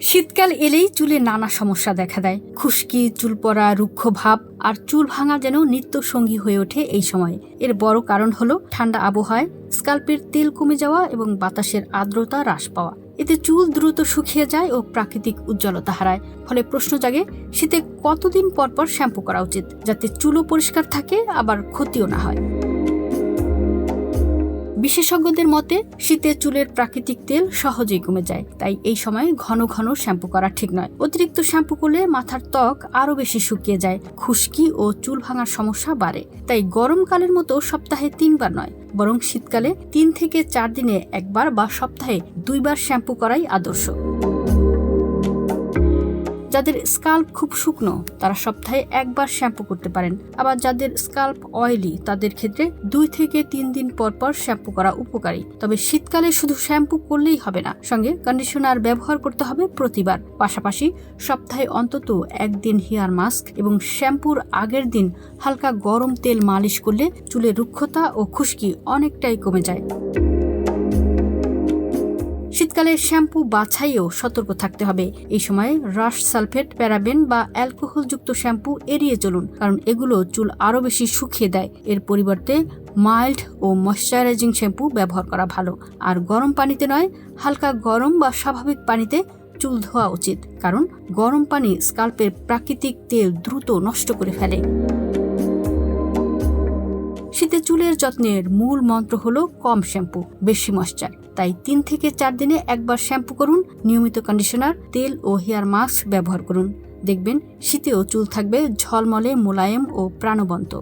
শীতকাল এলেই চুলে নানা সমস্যা দেখা দেয়। খুশকি চুল পড়া রুক্ষ ভাব আর চুল ভাঙা যেন নিত্য সঙ্গী হয়ে ওঠে এই সময়। এর বড় কারণ হলো ঠান্ডা আবহাওয়ায় স্কাল্পের তেল কমে যাওয়া এবং বাতাসের আর্দ্রতা হ্রাস পাওয়া। এতে চুল দ্রুত শুকিয়ে যায় ও প্রাকৃতিক উজ্জ্বলতা হারায়। ফলে প্রশ্ন জাগে, শীতে কতদিন পর পর শ্যাম্পু করা উচিত যাতে চুলও পরিষ্কার থাকে, আবার ক্ষতিও না হয়? বিশেষজ্ঞদের মতে শীতের চুলের প্রাকৃতিক তেল সহজেই কমে যায়, তাই এই সময় ঘন ঘন শ্যাম্পু করা ঠিক নয়। অতিরিক্ত শ্যাম্পু করলে মাথার ত্বক আরও বেশি শুকিয়ে যায়, খুশকি ও চুল ভাঙার সমস্যা বাড়ে। তাই গরমকালের মতো সপ্তাহে তিনবার নয়, বরং শীতকালে তিন থেকে চার দিনে একবার বা সপ্তাহে দুইবার শ্যাম্পু করাই আদর্শ। যাদের স্কাল্প খুব শুকনো, তারা সপ্তাহে একবার শ্যাম্পু করতে পারেন। আবার যাদের স্কাল্প অয়েলি তাদের ক্ষেত্রে দুই থেকে তিন দিন পর পর শ্যাম্পু করা উপকারী। তবে শীতকালে শুধু শ্যাম্পু করলেই হবে না, সঙ্গে কন্ডিশনার ব্যবহার করতে হবে প্রতিবার। পাশাপাশি সপ্তাহে অন্তত একদিন হেয়ার মাস্ক এবং শ্যাম্পুর আগের দিন হালকা গরম তেল মালিশ করলে চুলের রুক্ষতা ও খুশকি অনেকটাই কমে যায়। শীতকালে শ্যাম্পু বাছাইও সতর্ক থাকতে হবে। এই সময় রাশ সালফেট, প্যারাবেন বা অ্যালকোহলযুক্ত শ্যাম্পু এড়িয়ে চলুন, কারণ এগুলো চুল আরও বেশি শুকিয়ে দেয়। এর পরিবর্তে মাইল্ড ও ময়শ্চারাইজিং শ্যাম্পু ব্যবহার করা ভালো। আর গরম পানিতে নয়, হালকা গরম বা স্বাভাবিক পানিতে চুল ধোয়া উচিত, কারণ গরম পানি স্কাল্পের প্রাকৃতিক তেল দ্রুত নষ্ট করে ফেলে। শীতে চুলের যত্নের মূল মন্ত্র হল কম শ্যাম্পু, বেশি ময়শ্চার। তাই তিন থেকে চার দিনে একবার শ্যাম্পু করুন, নিয়মিত কন্ডিশনার, তেল ও হেয়ার মাস্ক ব্যবহার করুন। দেখবেন শীতেও চুল থাকবে ঝলমলে মোলায়েম ও প্রাণবন্ত।